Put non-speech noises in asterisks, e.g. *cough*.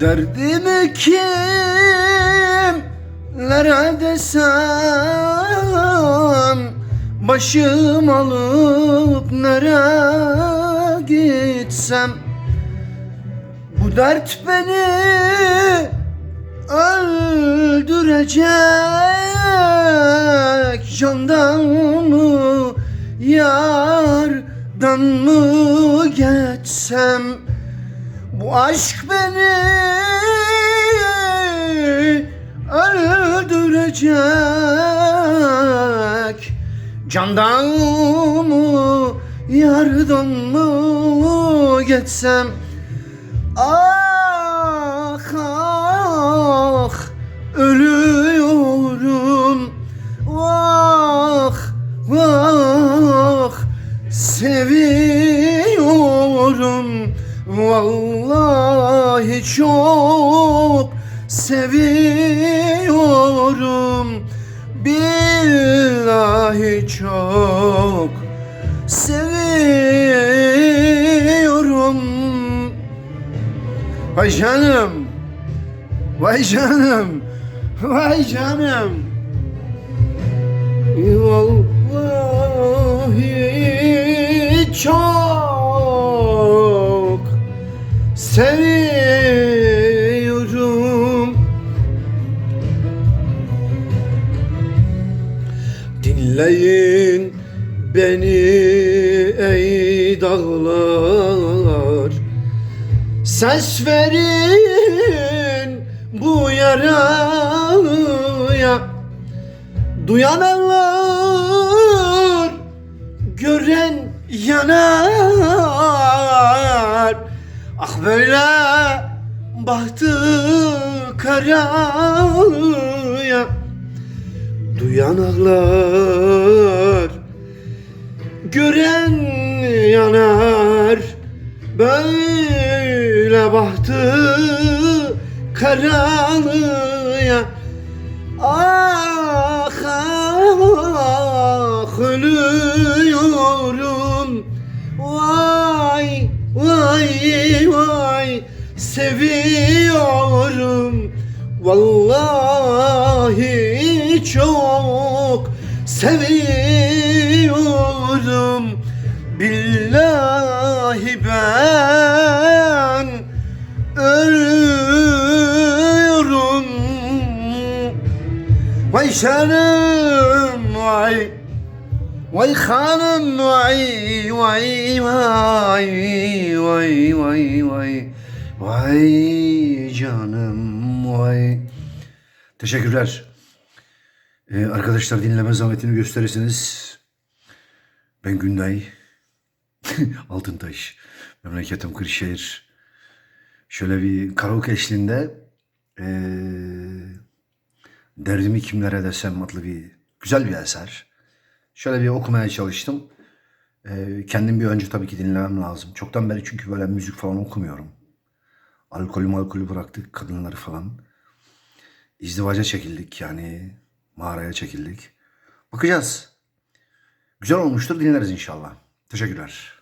Derdimi kimlere desem? Başım alıp nereye gitsem? Bu dert beni öldürecek. Candan mı yardan mı geçsem Bu aşk beni öldürecek. Candan mı yardan mı geçsem? Ah ah ölüyorum. Vah vah seviyorum. Vallahi çok seviyorum. Billahi çok seviyorum. Vay canım. Vay canım. Vay canım. Vallahi çok seviyorum Dinleyin beni ey dağlar. Ses verin bu yaraya. Duyan anlar Gören yanar. Ah böyle bahtı karaya Duyan ağlar Gören yanar. Böyle bahtı karanlığa Ah ah ölüyorum. Vay vay vay seviyorum. Vallahi çok seviyorum. Billahi ben ölüyorum. Vay canım vay Vay hanım vay vay vay vay vay vay Vay canım vay. Teşekkürler. Ee, arkadaşlar dinleme zahmetini gösterirseniz ben Günday *laughs* Altıntaş memleketim Kırşehir şöyle bir karaoke eşliğinde ee, Derdimi Kimlere Desem adlı bir güzel bir eser. Şöyle bir okumaya çalıştım. Ee, kendim bir önce tabii ki dinlemem lazım. Çoktan beri çünkü böyle müzik falan okumuyorum. Alkolü alkolü bıraktık kadınları falan. İzdivaca çekildik yani mağaraya çekildik. Bakacağız. Güzel olmuştur dinleriz inşallah. Teşekkürler.